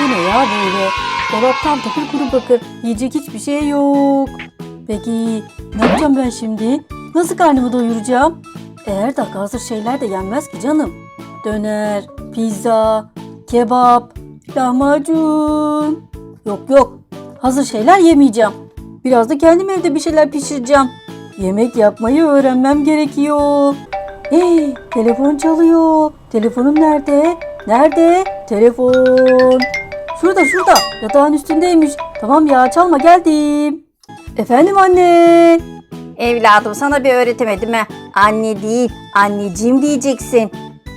Bu ne ya böyle? Dolaptan takır kuru bakır. Yiyecek hiçbir şey yok. Peki ne yapacağım ben şimdi? Nasıl karnımı doyuracağım? Eğer de hazır şeyler de yenmez ki canım. Döner, pizza, kebap, lahmacun. Yok yok. Hazır şeyler yemeyeceğim. Biraz da kendim evde bir şeyler pişireceğim. Yemek yapmayı öğrenmem gerekiyor. Hey, telefon çalıyor. Telefonum nerede? Nerede? Telefon. Şurada şurada. Yatağın üstündeymiş. Tamam ya çalma geldim. Efendim anne. Evladım sana bir öğretemedim ha. Anne değil, anneciğim diyeceksin.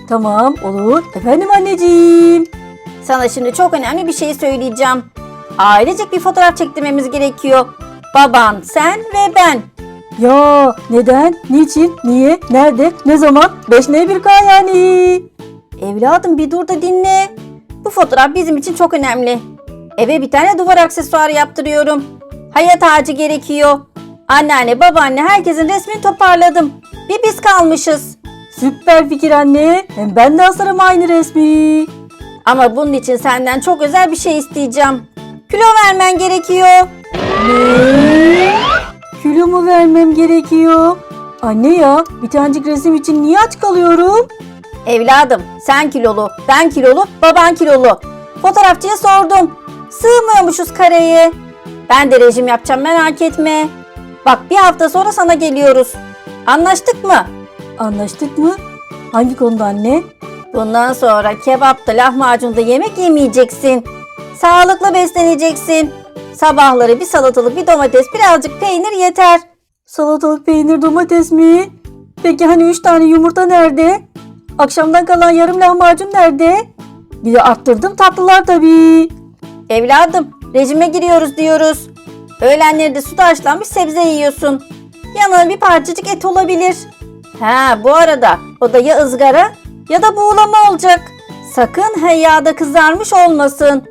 Tamam olur. Efendim anneciğim. Sana şimdi çok önemli bir şey söyleyeceğim. Ailecek bir fotoğraf çektirmemiz gerekiyor. Baban, sen ve ben. Ya neden? Niçin? Niye? Nerede? Ne zaman? 5 ne bir K yani. Evladım bir dur da dinle. Bu fotoğraf bizim için çok önemli. Eve bir tane duvar aksesuarı yaptırıyorum. Hayat ağacı gerekiyor. Anneanne, babaanne herkesin resmini toparladım. Bir biz kalmışız. Süper fikir anne. Hem ben de asarım aynı resmi. Ama bunun için senden çok özel bir şey isteyeceğim. Kilo vermen gerekiyor. Ne? Kilo mu vermem gerekiyor? Anne ya bir tanecik resim için niye aç kalıyorum? Evladım sen kilolu, ben kilolu, baban kilolu. Fotoğrafçıya sordum. Sığmıyormuşuz kareye. Ben de rejim yapacağım merak etme. Bak bir hafta sonra sana geliyoruz. Anlaştık mı? Anlaştık mı? Hangi konuda anne? Bundan sonra kebapta, lahmacunda yemek yemeyeceksin. Sağlıklı besleneceksin. Sabahları bir salatalık, bir domates, birazcık peynir yeter. Salatalık, peynir, domates mi? Peki hani üç tane yumurta nerede? Akşamdan kalan yarım lahmacun nerede? Bir de arttırdım tatlılar tabii. Evladım, rejime giriyoruz diyoruz. Öğlenleri de suda haşlanmış sebze yiyorsun. Yanına bir parçacık et olabilir. Ha, bu arada o da ya ızgara ya da buğulama olacak. Sakın he yağda kızarmış olmasın.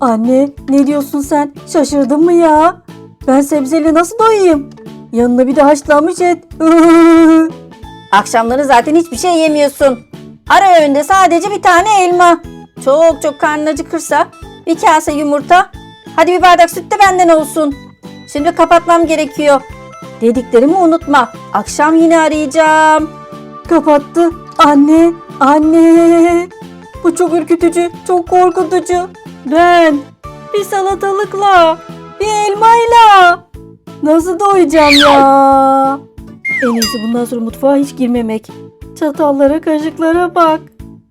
Anne ne diyorsun sen? Şaşırdın mı ya? Ben sebzeyle nasıl doyayım? Yanına bir de haşlanmış et. Akşamları zaten hiçbir şey yemiyorsun. Ara öğünde sadece bir tane elma. Çok çok karnın acıkırsa bir kase yumurta. Hadi bir bardak süt de benden olsun. Şimdi kapatmam gerekiyor. Dediklerimi unutma. Akşam yine arayacağım. Kapattı. Anne, anne. Bu çok ürkütücü, çok korkutucu. Ben bir salatalıkla, bir elmayla nasıl doyacağım ya? En iyisi bundan sonra mutfağa hiç girmemek. Çatallara, kaşıklara bak.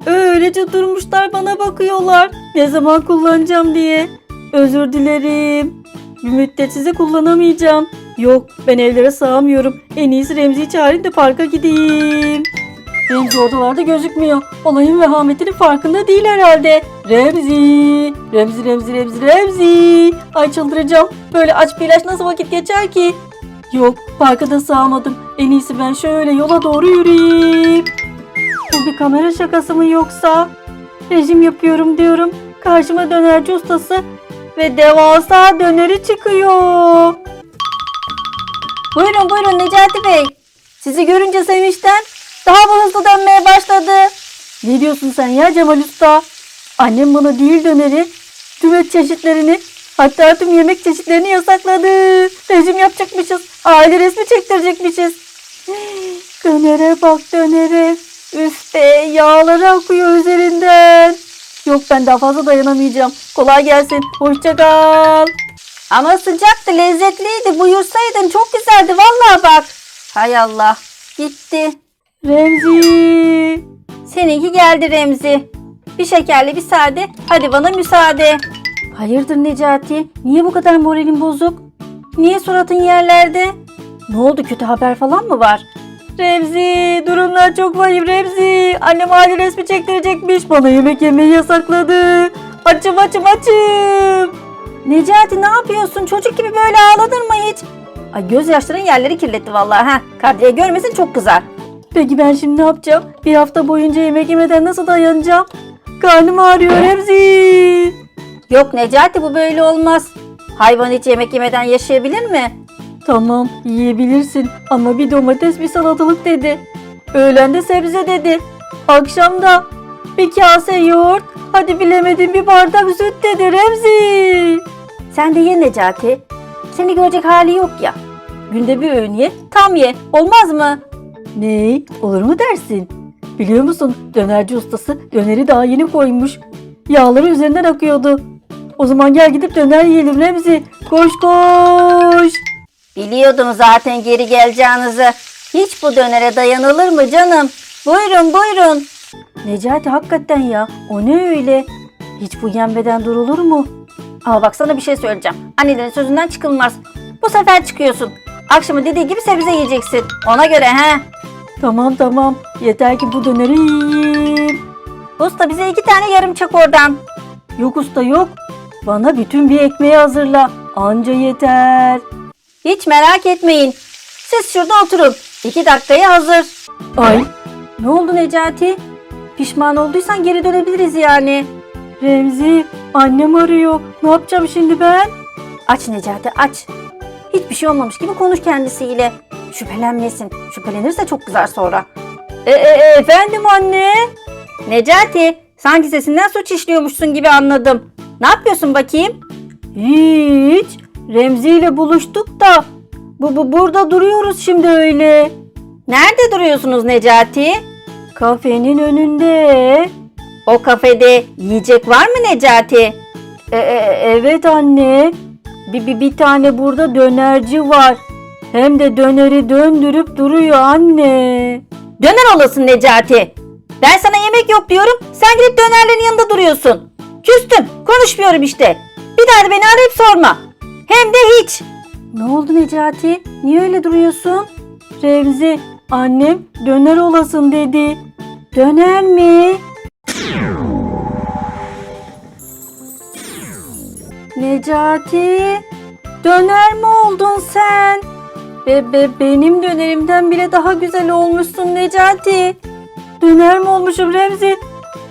Öylece durmuşlar bana bakıyorlar. Ne zaman kullanacağım diye. Özür dilerim. Bir müddet size kullanamayacağım. Yok ben evlere sığamıyorum. En iyisi Remzi'yi çağırayım da parka gideyim. Remzi ortalarda gözükmüyor. Olayın vehametinin farkında değil herhalde. Remzi, Remzi, Remzi, Remzi, Remzi. Ay çıldıracağım. Böyle aç bir ilaç nasıl vakit geçer ki? Yok parka da sığamadım. En iyisi ben şöyle yola doğru yürüyeyim. Bu bir kamera şakası mı yoksa? Rejim yapıyorum diyorum. Karşıma dönerci ustası ve devasa döneri çıkıyor. Buyurun buyurun Necati Bey. Sizi görünce sevinçten daha mı hızlı dönmeye başladı? Ne diyorsun sen ya Cemal Usta? Annem bana değil döneri, tüm et çeşitlerini, hatta tüm yemek çeşitlerini yasakladı. Rejim yapacakmışız, aile resmi çektirecekmişiz. Dönere bak dönere. Üf be yağları akıyor üzerinden. Yok ben daha fazla dayanamayacağım. Kolay gelsin. Hoşça kal. Ama sıcaktı lezzetliydi. Buyursaydın çok güzeldi vallahi bak. Hay Allah gitti. Remzi. Seninki geldi Remzi. Bir şekerli bir sade. Hadi bana müsaade. Hayırdır Necati? Niye bu kadar moralin bozuk? Niye suratın yerlerde? Ne oldu kötü haber falan mı var? Remzi durumlar çok vahim Remzi. Annem aile resmi çektirecekmiş. Bana yemek yemeyi yasakladı. Açım açım açım. Necati ne yapıyorsun? Çocuk gibi böyle ağladın mı hiç? Ay gözyaşların yerleri kirletti vallahi ha. Kadriye görmesin çok kızar. Peki ben şimdi ne yapacağım? Bir hafta boyunca yemek yemeden nasıl dayanacağım? Karnım ağrıyor Remzi. Yok Necati bu böyle olmaz. Hayvan hiç yemek yemeden yaşayabilir mi? Tamam yiyebilirsin ama bir domates bir salatalık dedi. Öğlende sebze dedi. Akşamda bir kase yoğurt Hadi bilemedim bir bardak süt dedi Remzi. Sen de ye Necati. Seni görecek hali yok ya. Günde bir öğün ye, tam ye. Olmaz mı? Ne? Olur mu dersin? Biliyor musun dönerci ustası döneri daha yeni koymuş. Yağları üzerinden akıyordu. O zaman gel gidip döner yiyelim Remzi. Koş koş. Biliyordum zaten geri geleceğinizi. Hiç bu dönere dayanılır mı canım? Buyurun buyurun. Necati hakikaten ya o ne öyle? Hiç bu yenmeden durulur mu? Ama bak sana bir şey söyleyeceğim. Annelerin sözünden çıkılmaz. Bu sefer çıkıyorsun. Akşama dediği gibi sebze yiyeceksin. Ona göre he. Tamam tamam yeter ki bu döneri yiyeyim. Usta bize iki tane yarım çak oradan. Yok usta yok. Bana bütün bir ekmeği hazırla. Anca yeter. Hiç merak etmeyin. Siz şurada oturun. İki dakikaya hazır. Ay Ne oldu Necati? Pişman olduysan geri dönebiliriz yani. Remzi annem arıyor. Ne yapacağım şimdi ben? Aç Necati aç. Hiçbir şey olmamış gibi konuş kendisiyle. Şüphelenmesin. Şüphelenirse çok kızar sonra. E, e, efendim anne. Necati sanki sesinden suç işliyormuşsun gibi anladım. Ne yapıyorsun bakayım? Hiç. Remzi ile buluştuk da bu, bu burada duruyoruz şimdi öyle. Nerede duruyorsunuz Necati? Kafenin önünde. O kafede yiyecek var mı Necati? E, e, evet anne. Bir, bir, bir tane burada dönerci var. Hem de döneri döndürüp duruyor anne. Döner olasın Necati. Ben sana yemek yok diyorum. Sen gidip dönerlerin yanında duruyorsun. Küstüm. Konuşmuyorum işte. Bir daha da beni arayıp sorma. Hem de hiç. Ne oldu Necati? Niye öyle duruyorsun? Remzi, annem döner olasın dedi. Döner mi? Necati, döner mi oldun sen? Be, be, benim dönerimden bile daha güzel olmuşsun Necati. Döner mi olmuşum Remzi?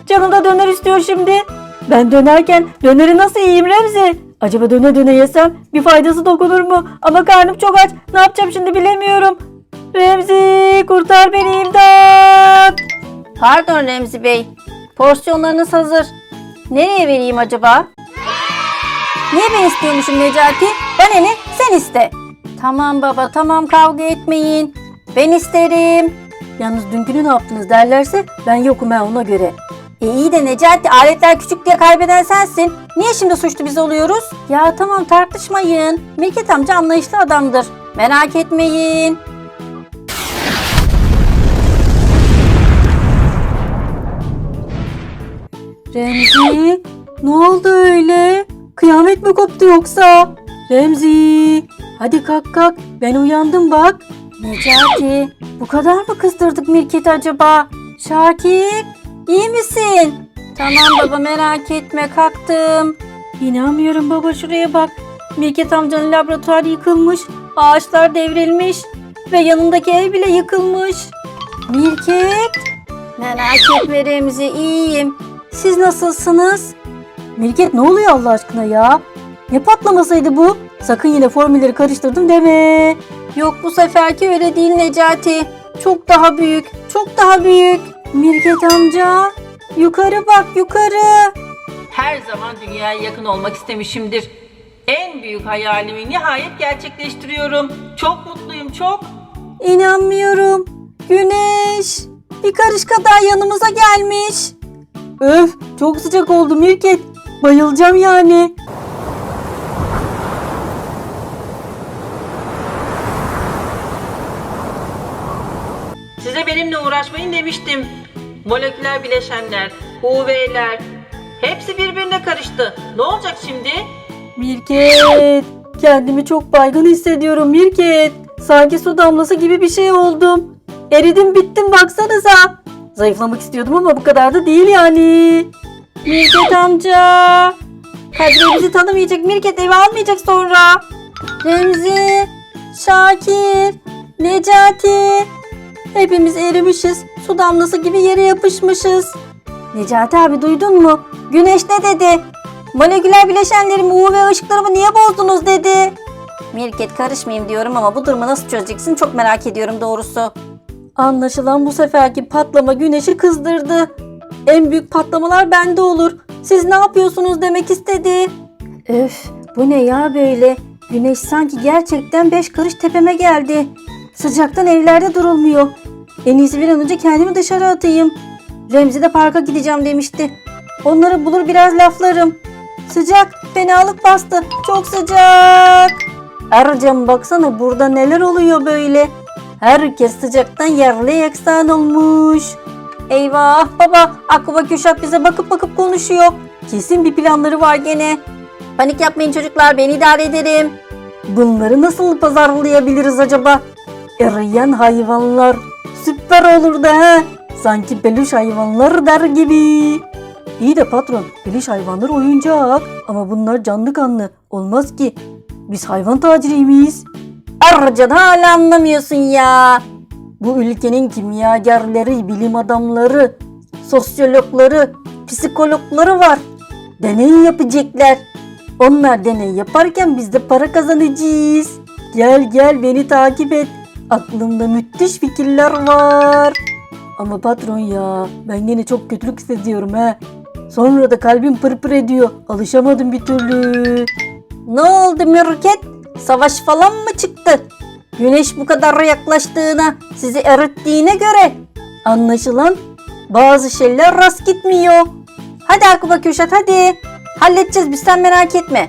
Canım da döner istiyor şimdi. Ben dönerken döneri nasıl yiyeyim Remzi? Acaba döne döne yesem bir faydası dokunur mu? Ama karnım çok aç. Ne yapacağım şimdi bilemiyorum. Remzi kurtar beni imdat. Pardon Remzi Bey. Porsiyonlarınız hazır. Nereye vereyim acaba? Niye ben istiyormuşum Necati? Bana ne? Sen iste. Tamam baba tamam kavga etmeyin. Ben isterim. Yalnız dünkünü ne yaptınız derlerse ben yokum ha ona göre. E iyi de Necati aletler küçük diye kaybeden sensin. Niye şimdi suçlu biz oluyoruz? Ya tamam tartışmayın. Mirket amca anlayışlı adamdır. Merak etmeyin. Remzi ne oldu öyle? Kıyamet mi koptu yoksa? Remzi hadi kalk kalk ben uyandım bak. Necati bu kadar mı kızdırdık Mirket'i acaba? Şakir iyi misin? Tamam baba merak etme kalktım. İnanmıyorum baba şuraya bak. Mirket amcanın laboratuvarı yıkılmış. Ağaçlar devrilmiş. Ve yanındaki ev bile yıkılmış. Mirket merak etme Remzi iyiyim. Siz nasılsınız? Mirket ne oluyor Allah aşkına ya? Ne patlamasaydı bu? Sakın yine formülleri karıştırdım deme. Yok bu seferki öyle değil Necati. Çok daha büyük, çok daha büyük. Mirket amca yukarı bak yukarı. Her zaman dünyaya yakın olmak istemişimdir. En büyük hayalimi nihayet gerçekleştiriyorum. Çok mutluyum, çok. İnanmıyorum. Güneş bir karış kadar yanımıza gelmiş. Öf çok sıcak oldu Mirket. Bayılacağım yani. Size benimle uğraşmayın demiştim. Moleküler bileşenler, UV'ler, hepsi birbirine karıştı. Ne olacak şimdi? Mirket kendimi çok baygın hissediyorum Mirket. Sanki su damlası gibi bir şey oldum. Eridim bittim baksanıza. Zayıflamak istiyordum ama bu kadar da değil yani. Mirket amca. Kadriye bizi tanımayacak, Mirket evi almayacak sonra. Remzi, Şakir, Necati. Hepimiz erimişiz. Su damlası gibi yere yapışmışız. Necati abi duydun mu? Güneş ne dedi? Moleküler bileşenlerimi, UV ışıklarımı niye bozdunuz dedi. Mirket karışmayayım diyorum ama bu durumu nasıl çözeceksin çok merak ediyorum doğrusu. Anlaşılan bu seferki patlama güneşi kızdırdı. En büyük patlamalar bende olur. siz ne yapıyorsunuz demek istedi. Öf bu ne ya böyle? Güneş sanki gerçekten beş karış tepeme geldi. Sıcaktan evlerde durulmuyor. En iyisi bir an önce kendimi dışarı atayım. Remzi de parka gideceğim demişti. Onları bulur biraz laflarım. Sıcak, fenalık bastı. Çok sıcak. Ercan baksana burada neler oluyor böyle. Herkes sıcaktan yerle yeksan olmuş. Eyvah baba Akbaba Kürşat bize bakıp bakıp konuşuyor. Kesin bir planları var gene. Panik yapmayın çocuklar ben idare ederim. Bunları nasıl pazarlayabiliriz acaba? Eriyen hayvanlar. Süper olur da ha. Sanki peluş hayvanlar der gibi. İyi de patron, peluş hayvanlar oyuncak. Ama bunlar canlı kanlı. Olmaz ki. Biz hayvan taciri miyiz? Ercan hala anlamıyorsun ya. Bu ülkenin kimyagerleri, bilim adamları, sosyologları, psikologları var. Deney yapacaklar. Onlar deney yaparken biz de para kazanacağız. Gel gel beni takip et. Aklımda müthiş fikirler var. Ama patron ya ben yine çok kötülük hissediyorum ha. Sonra da kalbim pırpır ediyor. Alışamadım bir türlü. Ne oldu Mürket? Savaş falan mı çıktı? Güneş bu kadar yaklaştığına, sizi erittiğine göre anlaşılan bazı şeyler rast gitmiyor. Hadi Akuba Kürşat hadi. Halledeceğiz biz sen merak etme.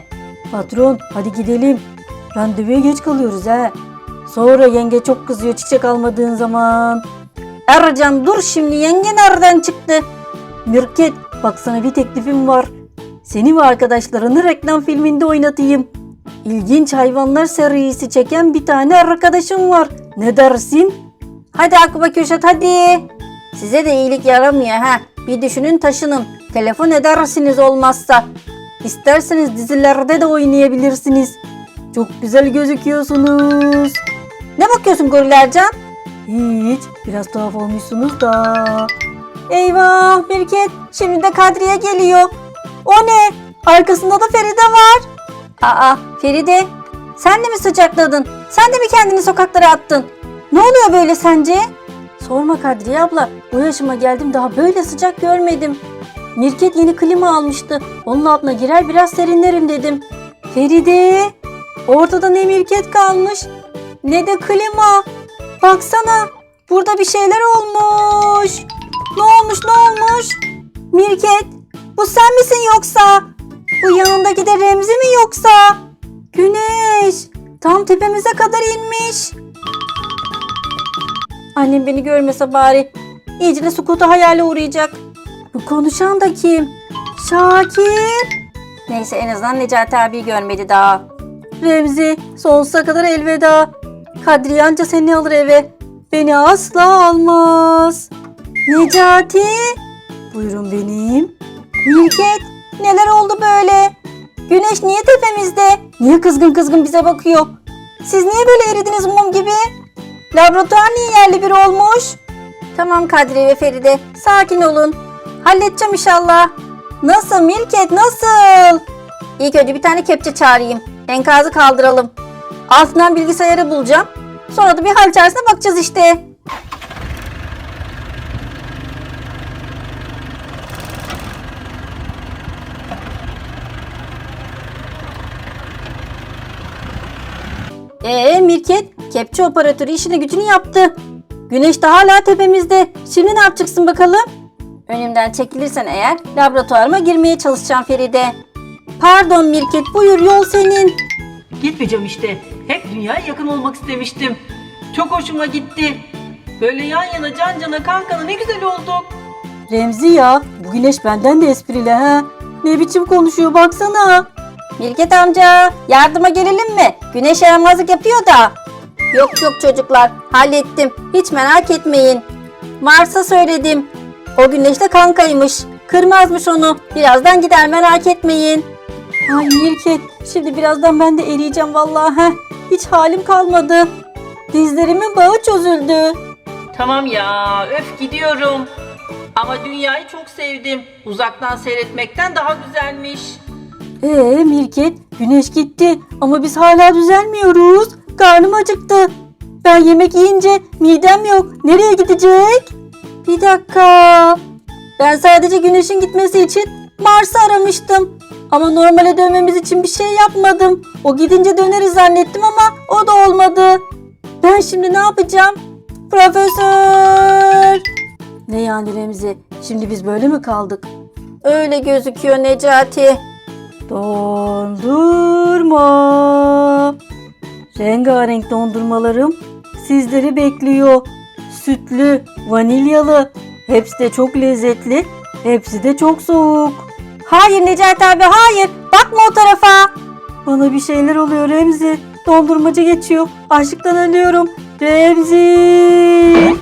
Patron hadi gidelim. Randevuya geç kalıyoruz ha. Sonra yenge çok kızıyor çiçek almadığın zaman. Ercan dur şimdi yenge nereden çıktı? Mürket bak sana bir teklifim var. Seni ve arkadaşlarını reklam filminde oynatayım. İlginç hayvanlar serisi çeken bir tane arkadaşım var. Ne dersin? Hadi Akuba Kürşat hadi. Size de iyilik yaramıyor ha. Bir düşünün taşının. Telefon edersiniz olmazsa. İsterseniz dizilerde de oynayabilirsiniz. Çok güzel gözüküyorsunuz. Ne bakıyorsun Goril Ercan? Hiç. Biraz tuhaf olmuşsunuz da. Eyvah Mirket. Şimdi de Kadriye geliyor. O ne? Arkasında da Feride var. Aa Feride. Sen de mi sıcakladın? Sen de mi kendini sokaklara attın? Ne oluyor böyle sence? Sorma Kadriye abla. Bu yaşıma geldim daha böyle sıcak görmedim. Mirket yeni klima almıştı. Onun altına girer biraz serinlerim dedim. Feride. Ortada ne mirket kalmış ne de klima. Baksana burada bir şeyler olmuş. Ne olmuş ne olmuş? Mirket bu sen misin yoksa? Bu yanındaki de Remzi mi yoksa? Güneş tam tepemize kadar inmiş. Annem beni görmese bari. İyice de sukuta hayale uğrayacak. Bu konuşan da kim? Şakir. Neyse en azından Necati abi görmedi daha. Remzi sonsuza kadar elveda. Kadriye anca seni alır eve. Beni asla almaz. Necati. Buyurun benim. Mirket neler oldu böyle? Güneş niye tepemizde? Niye kızgın kızgın bize bakıyor? Siz niye böyle eridiniz mum gibi? Laboratuvar niye yerli bir olmuş? Tamam Kadriye ve Feride sakin olun. Halledeceğim inşallah. Nasıl Mirket nasıl? İlk önce bir tane kepçe çağırayım. Enkazı kaldıralım. Altından bilgisayarı bulacağım. Sonra da bir hal çaresine bakacağız işte. Ee Mirket, kepçe operatörü işini gücünü yaptı. Güneş de hala tepemizde. Şimdi ne yapacaksın bakalım? Önümden çekilirsen eğer laboratuvarıma girmeye çalışacağım Feride. Pardon Mirket buyur yol senin. Gitmeyeceğim işte. Hep dünyaya yakın olmak istemiştim. Çok hoşuma gitti. Böyle yan yana can cana kan kana ne güzel olduk. Remzi ya bu güneş benden de esprili ha. Ne biçim konuşuyor baksana. Mirket amca yardıma gelelim mi? Güneş yaramazlık yapıyor da. Yok yok çocuklar hallettim. Hiç merak etmeyin. Mars'a söyledim. O güneşle kankaymış. Kırmazmış onu. Birazdan gider merak etmeyin. Ay Mirket şimdi birazdan ben de eriyeceğim vallahi. Heh. Hiç halim kalmadı. Dizlerimin bağı çözüldü. Tamam ya öf gidiyorum. Ama dünyayı çok sevdim. Uzaktan seyretmekten daha güzelmiş. Ee Mirket güneş gitti ama biz hala düzelmiyoruz. Karnım acıktı. Ben yemek yiyince midem yok. Nereye gidecek? Bir dakika. Ben sadece güneşin gitmesi için Mars'ı aramıştım. Ama normale dönmemiz için bir şey yapmadım. O gidince döneriz zannettim ama o da olmadı. Ben şimdi ne yapacağım? Profesör! Ne yani Remzi? Şimdi biz böyle mi kaldık? Öyle gözüküyor Necati. Dondurma. Rengarenk dondurmalarım sizleri bekliyor. Sütlü, vanilyalı. Hepsi de çok lezzetli. Hepsi de çok soğuk. Hayır Necati abi hayır. Bakma o tarafa. Bana bir şeyler oluyor Remzi. Dondurmacı geçiyor. Açlıktan ölüyorum. Remzi.